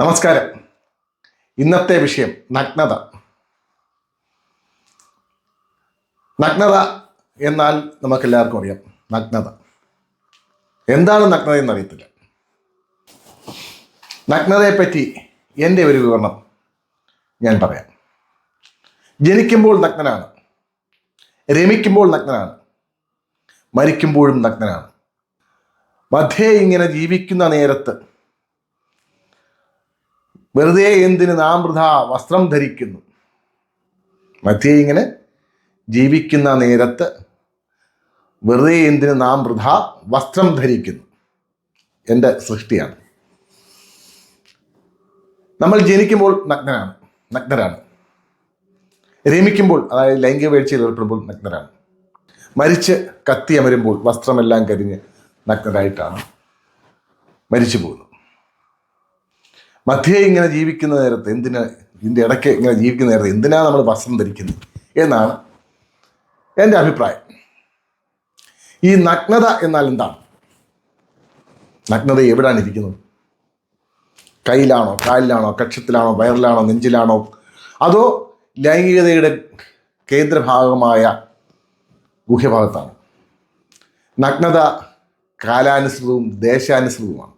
നമസ്കാരം. ഇന്നത്തെ വിഷയം നഗ്നത. നഗ്നത എന്നാൽ നമുക്കെല്ലാവർക്കും അറിയാം. നഗ്നത. എന്താണ് നഗ്നത എന്നറിയത്തില്ല. നഗ്നതയെപ്പറ്റി എന്റെ ഒരു വിവരണം ഞാൻ പറയാം. ജനിക്കുമ്പോൾ നഗ്നനാണ്. രമിക്കുമ്പോൾ നഗ്നനാണ്. മരിക്കുമ്പോഴും നഗ്നനാണ്. മധ്യേ ഇങ്ങനെ ജീവിക്കുന്ന നേരത്ത് വെറുതെ എന്തിന് നാം വൃഥ വസ്ത്രം ധരിക്കുന്നു? മധ്യേ ഇങ്ങനെ ജീവിക്കുന്ന നേരത്ത് വെറുതെ എന്തിന് നാം വൃഥ വസ്ത്രം ധരിക്കുന്നു? എന്റെ സൃഷ്ടിയാണ്. നമ്മൾ ജനിക്കുമ്പോൾ നഗ്നരാണ് നഗ്നരാണ്. രമിക്കുമ്പോൾ അതായത് ലൈംഗിക വീഴ്ചയിൽ ഏർപ്പെടുമ്പോൾ നഗ്നരാണ്. മരിച്ച് കത്തി അമരുമ്പോൾ വസ്ത്രമെല്ലാം കരിഞ്ഞ് നഗ്നരായിട്ടാണ് മരിച്ചു പോകുന്നത്. മധ്യേ ഇങ്ങനെ ജീവിക്കുന്ന നേരത്ത് എന്തിനാ ഇതിന്റെ ഇടയ്ക്ക് ഇങ്ങനെ ജീവിക്കുന്ന നേരത്ത് എന്തിനാണ് നമ്മൾ വസ്ത്രം ധരിക്കുന്നത് എന്നാണ് എന്റെ അഭിപ്രായം. ഈ നഗ്നത എന്നാൽ എന്താണ്? നഗ്നത എവിടെയാണ് ഇരിക്കുന്നത്? കയ്യിലാണോ കാലിലാണോ കക്ഷത്തിലാണോ വയറിലാണോ നെഞ്ചിലാണോ? അതോ ലൈംഗികതയുടെ കേന്ദ്രഭാഗമായ ഗുഹ്യഭാഗത്താണ്? നഗ്നത കാലാനുസൃതവും ദേശാനുസൃതവുമാണ്.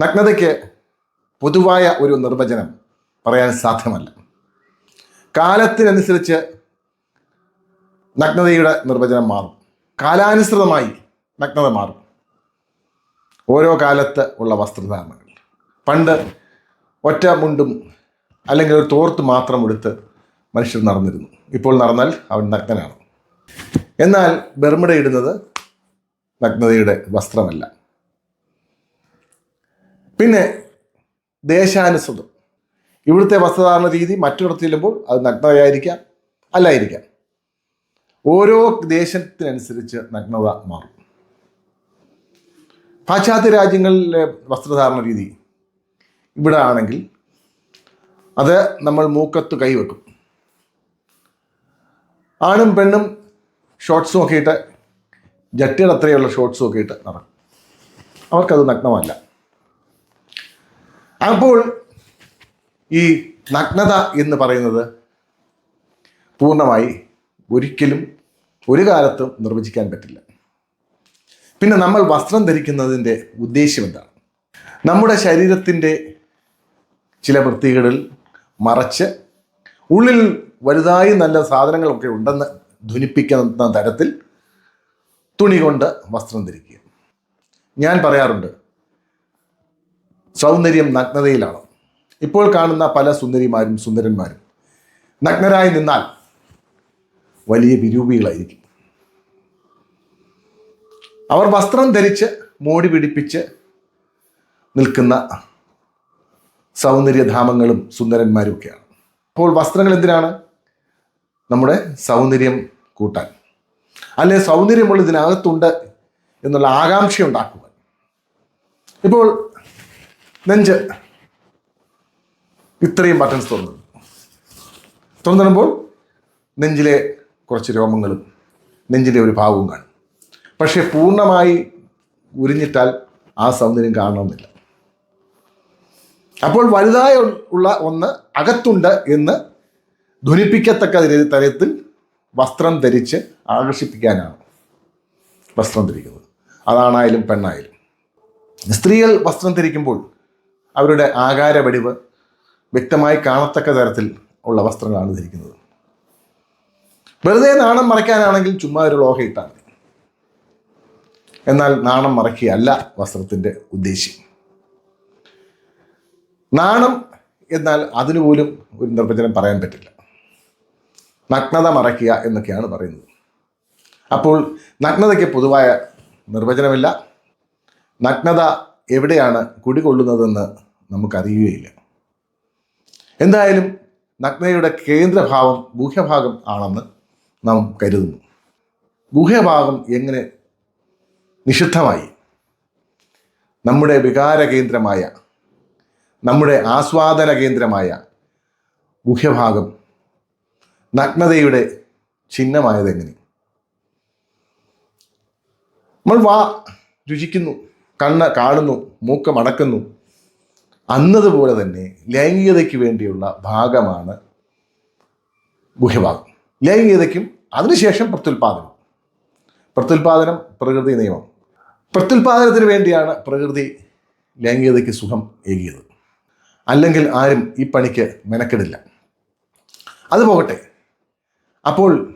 നഗ്നതയ്ക്ക് പൊതുവായ ഒരു നിർവചനം പറയാൻ സാധ്യമല്ല. കാലത്തിനനുസരിച്ച് നഗ്നതയുടെ നിർവചനം മാറും. കാലാനുസൃതമായി നഗ്നത മാറും. ഓരോ കാലത്ത് ഉള്ള വസ്ത്രധാരണങ്ങൾ. പണ്ട് ഒറ്റ മുണ്ടും അല്ലെങ്കിൽ ഒരു തോർത്ത് മാത്രം എടുത്ത് മനുഷ്യർ നടന്നിരുന്നു. ഇപ്പോൾ നടന്നാൽ അവൻ നഗ്നനാണ്. എന്നാൽ ബർമുട ഇടുന്നത് നഗ്നതയുടെ വസ്ത്രമല്ല. പിന്നെ ദേശാനുസൃതം. ഇവിടുത്തെ വസ്ത്രധാരണ രീതി മറ്റിടത്ത് ചെല്ലുമ്പോൾ അത് നഗ്നതയായിരിക്കാം അല്ലായിരിക്കാം. ഓരോ ദേശത്തിനനുസരിച്ച് നഗ്നത മാറും. പാശ്ചാത്യ രാജ്യങ്ങളിലെ വസ്ത്രധാരണ രീതി ഇവിടെ ആണെങ്കിൽ അത് നമ്മൾ മൂക്കത്ത് കൈവെക്കും ആണും പെണ്ണും ഷോർട്സും ഒക്കെ ഇട്ട് ജട്ടിയുടെ അത്രയുള്ള ഷോർട്സും ഒക്കെ ഇട്ട് നടക്കും. അവർക്കത് നഗ്നമല്ല. അപ്പോൾ ഈ നഗ്നത എന്ന് പറയുന്നത് പൂർണമായി ഒരിക്കലും ഒരു കാലത്തും നിർവചിക്കാൻ പറ്റില്ല. പിന്നെ നമ്മൾ വസ്ത്രം ധരിക്കുന്നതിന്റെ ഉദ്ദേശ്യം എന്താണ്? നമ്മുടെ ശരീരത്തിന്റെ ചില വൃത്തികളിൽ മറച്ച് ഉള്ളിൽ വലുതായി നല്ല സാധനങ്ങളൊക്കെ ഉണ്ടെന്ന് ധ്വനിപ്പിക്കുന്ന തരത്തിൽ തുണി കൊണ്ട് വസ്ത്രം ധരിക്കുക. ഞാൻ പറയാറുണ്ട് സൗന്ദര്യം നഗ്നതയിലാണ്. ഇപ്പോൾ കാണുന്ന പല സുന്ദരിമാരും സുന്ദരന്മാരും നഗ്നരായി നിന്നാൽ വലിയ വിരൂപികളായിരിക്കും. അവർ വസ്ത്രം ധരിച്ച് മോടി പിടിപ്പിച്ച് നിൽക്കുന്ന സൗന്ദര്യധാമങ്ങളും സുന്ദരന്മാരും ഒക്കെയാണ്. അപ്പോൾ വസ്ത്രങ്ങൾ എന്തിനാണ്? നമ്മുടെ സൗന്ദര്യം കൂട്ടാൻ. അല്ലെ സൗന്ദര്യമുള്ള ഇതിനകത്തുണ്ട് എന്നുള്ള ആകാംക്ഷ ഉണ്ടാക്കുവാൻ ഇപ്പോൾ നെഞ്ച്. ഇത്രയും ബട്ടൺസ് തുറന്നു. തുറന്നിടുമ്പോൾ നെഞ്ചിലെ കുറച്ച് രോമങ്ങളും നെഞ്ചിന്റെ ഒരു ഭാവവും കാണും. പക്ഷേ പൂർണമായി ഉരിഞ്ഞിട്ടാൽ ആ സൗന്ദര്യം കാണണമെന്നില്ല. അപ്പോൾ വലുതായ ഉള്ള ഒന്ന് അകത്തുണ്ട് എന്ന് ധ്വനിപ്പിക്കത്തക്ക തരത്തിൽ വസ്ത്രം ധരിച്ച് ആകർഷിപ്പിക്കാനാണ് വസ്ത്രം ധരിക്കുന്നത്. അതാണായാലും പെണ്ണായാലും. സ്ത്രീകൾ വസ്ത്രം ധരിക്കുമ്പോൾ അവരുടെ ആകാര വടിവ് വ്യക്തമായി കാണത്തക്ക തരത്തിൽ ഉള്ള വസ്ത്രങ്ങളാണ് ധരിക്കുന്നത്. വെറുതെ നാണം മറയ്ക്കാനാണെങ്കിൽ ചുമ്മാ ഒരു ലോഹ ഇട്ടാൽ മതി. എന്നാൽ നാണം മറയ്ക്കുകയല്ല വസ്ത്രത്തിന്റെ ഉദ്ദേശ്യം. നാണം എന്നാൽ അതിനു പോലും ഒരു നിർവചനം പറയാൻ പറ്റില്ല. നഗ്നത മറയ്ക്കുക എന്നൊക്കെയാണ് പറയുന്നത്. അപ്പോൾ നഗ്നതയ്ക്ക് പൊതുവായ നിർവചനമില്ല. നഗ്നത എവിടെയാണ് കുടികൊള്ളുന്നതെന്ന് നമുക്കറിയുകയില്ല. എന്തായാലും നഗ്നയുടെ കേന്ദ്രഭാവം ഗുഹ്യഭാഗം ആണെന്ന് നാം കരുതുന്നു. ഗുഹ്യഭാഗം എങ്ങനെ നിഷിദ്ധമായി? നമ്മുടെ വികാര കേന്ദ്രമായ നമ്മുടെ ആസ്വാദന കേന്ദ്രമായ ഗുഹ്യഭാഗം നഗ്നതയുടെ ചിഹ്നമായതെങ്ങനെ? നമ്മൾ വാ രുചിക്കുന്നു. കണ്ണ് കാണുന്നു മൂക്ക് മടക്കുന്നു. അന്നതുപോലെ തന്നെ ലൈംഗികതയ്ക്ക് വേണ്ടിയുള്ള ഭാഗമാണ് ഗുഹ്യഭാഗം. ലൈംഗികതയ്ക്കും അതിനുശേഷം പ്രത്യുൽപാദനം. പ്രത്യുൽപാദനം പ്രകൃതി നിയമം. പ്രത്യുൽപാദനത്തിന് വേണ്ടിയാണ് പ്രകൃതി ലൈംഗികതയ്ക്ക് സുഖം ഏകിയത്. അല്ലെങ്കിൽ ആരും ഈ പണിക്ക് മെനക്കെടില്ല. അത് പോകട്ടെ. അപ്പോൾ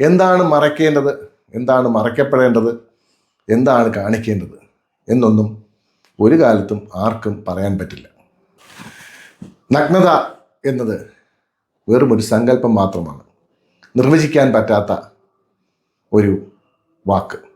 എന്താണ് മറയ്ക്കേണ്ടത്? എന്താണ് മറയ്ക്കപ്പെടേണ്ടത്? എന്താണ് കാണിക്കേണ്ടത്? എന്നൊന്നും ഒരു കാലത്തും ആർക്കും പറയാൻ പറ്റില്ല. നഗ്നത എന്നത് വെറും ഒരു സങ്കല്പം മാത്രമാണ്. നിർവചിക്കാൻ പറ്റാത്ത ഒരു വാക്ക്.